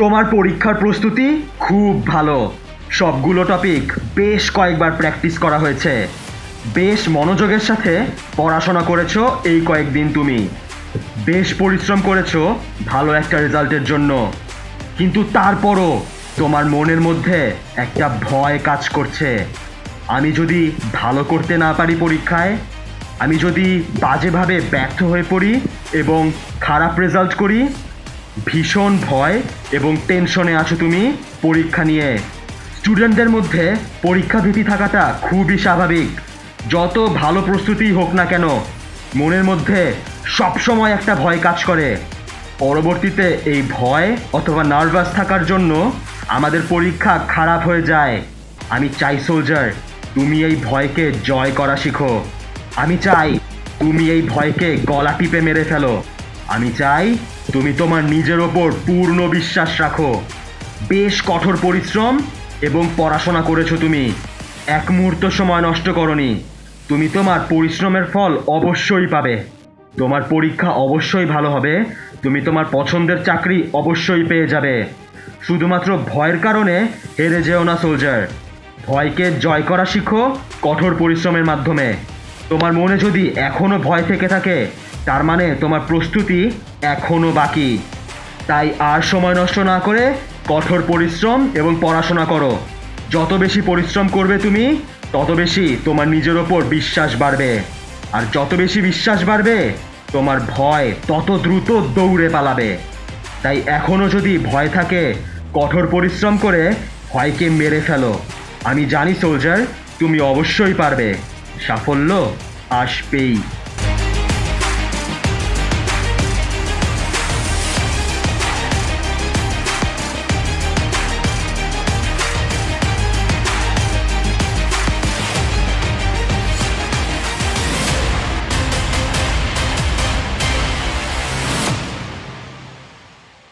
তোমার পরীক্ষার প্রস্তুতি খুব ভালো। সবগুলো টপিক বেশ কয়েকবার প্র্যাকটিস করা হয়েছে। বেশ মনোযোগের সাথে পড়াশোনা করেছ এই কয়েকদিন তুমি। বেশ পরিশ্রম করেছ ভালো একটা রেজাল্টের জন্য। কিন্তু তারপরও তোমার মনের মধ্যে একটা ভয় কাজ করছে। আমি যদি ভালো করতে না পারি পরীক্ষায়, আমি যদি বাজেভাবে ব্যর্থ হয়ে পড়ি এবং খারাপ রেজাল্ট করি ভীষণ ভয় এবং টেনশনে আছো তুমি পরীক্ষা নিয়ে। স্টুডেন্টদের মধ্যে পরীক্ষা ভীতি থাকাটা খুবই স্বাভাবিক। যত ভালো প্রস্তুতি হোক না কেন, মনের মধ্যে সবসময় একটা ভয় কাজ করে। পরবর্তীতে এই ভয় অথবা নার্ভাস থাকার জন্য আমাদের পরীক্ষা খারাপ হয়ে যায়। আমি চাই, সোলজার, তুমি এই ভয়কে জয় করা শিখো। আমি চাই তুমি এই ভয়কে গলা টিপে মেরে ফেলো। আমি চাই তুমি তোমার নিজের ওপর পূর্ণ বিশ্বাস রাখো। বেশ কঠোর পরিশ্রম এবং পড়াশোনা করেছ তুমি। এক মুহূর্ত সময় নষ্ট করনি। তুমি তোমার পরিশ্রমের ফল অবশ্যই পাবে। তোমার পরীক্ষা অবশ্যই ভালো হবে। তুমি তোমার পছন্দের চাকরি অবশ্যই পেয়ে যাবে। শুধুমাত্র ভয়ের কারণে হেরে যেও না সোলজার ভয়কে জয় করা শিখো কঠোর পরিশ্রমের মাধ্যমে। তোমার মনে যদি এখনও ভয় থেকে থাকে, তার মানে তোমার প্রস্তুতি এখনও বাকি। তাই আর সময় নষ্ট না করে কঠোর পরিশ্রম এবং পড়াশোনা করো। যত বেশি পরিশ্রম করবে তুমি, তত বেশি তোমার নিজের ওপর বিশ্বাস বাড়বে। আর যত বেশি বিশ্বাস বাড়বে, তোমার ভয় তত দ্রুত দৌড়ে পালাবে। তাই এখনও যদি ভয় থাকে, কঠোর পরিশ্রম করে ভয়কে মেরে ফেলো। আমি জানি, সোলজার, তুমি অবশ্যই পারবে। সাফল্য আসবেই।